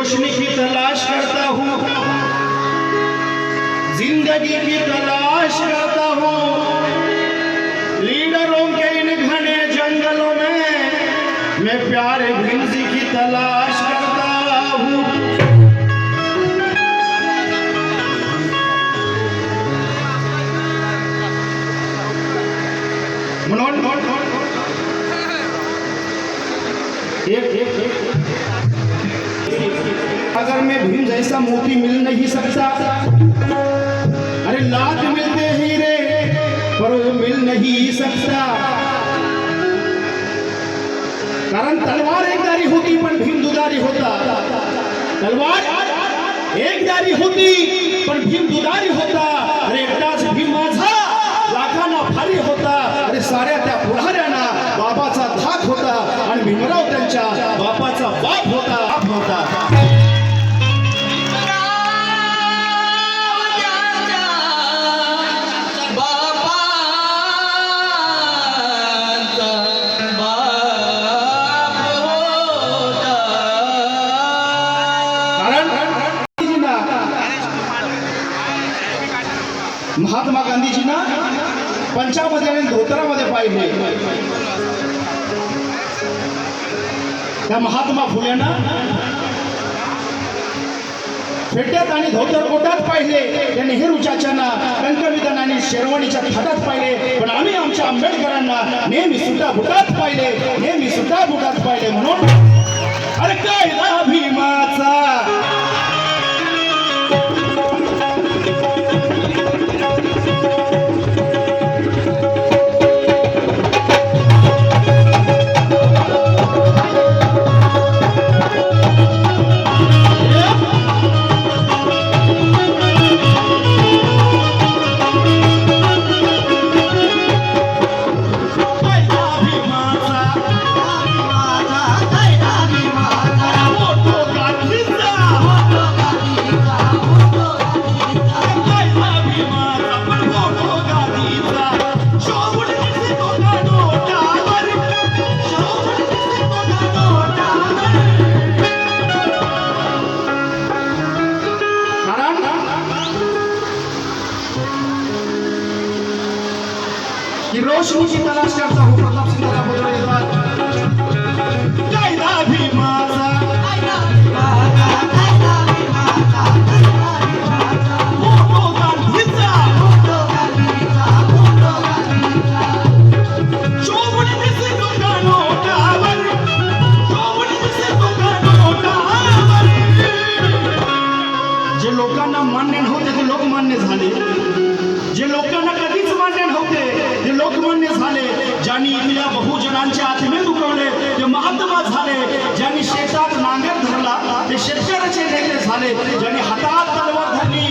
रोशनी की तलाश करता हूँ। जिंदगी की तलाश करता हूँ। लीडरों के इन घने जंगलों में मैं प्यारे भिंजी की तलाश करता अगर में भीम जैसा मोती मिल नहीं सकता। अरे लाख मिलते हीरे पर वो मिल नहीं सकता। कारण तलवार एक दारी होती पण भीम दुधारी होता। तलवार एक दारी होती पण भीम दुधारी होता। अरे एकटाच भीम माझा लाखांना भारी होता। अरे साऱ्या त्या पुढाऱ्यांना बाबाचा धाक होता आणि भीमराव त्यांच्या बापाचा बाप होता बाप होता। महात्मा गांधीजींना पंचामध्ये आणि धोतरामध्ये पाहिले. त्या महात्मा फुलेंना फेट्यात आणि धोतर कोटात पाहिले. त्या नेहरूच्या चाचांना रंगविधान आणि शेरवणीच्या थाटात पाहिले. पण आम्ही आमच्या आंबेडकरांना नेहमी सुटा बुटात पाहिले. नेहमी सुटा बुटात पाहिले म्हणून. अरे काय भीमाचा की रोशनी की तलाश करता हूँ प्रताप सिंह का बोल लोकमान्य झाले ज्यांनी इथल्या बहुजनांचे आत्मे दुखवले ते महात्मा झाले ज्यांनी शेतात नांगर धरला ते शेतकऱ्याचे नेते झाले ज्यांनी हातात तलवार धरली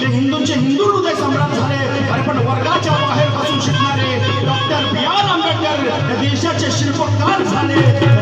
ते हिंदूंचे हिंदू हृदय सम्राट झाले अरे पण वर्गाच्या बाहेर बसून शिकणारे डॉक्टर बी आर आंबेडकर देशाचे शिल्पकार झाले.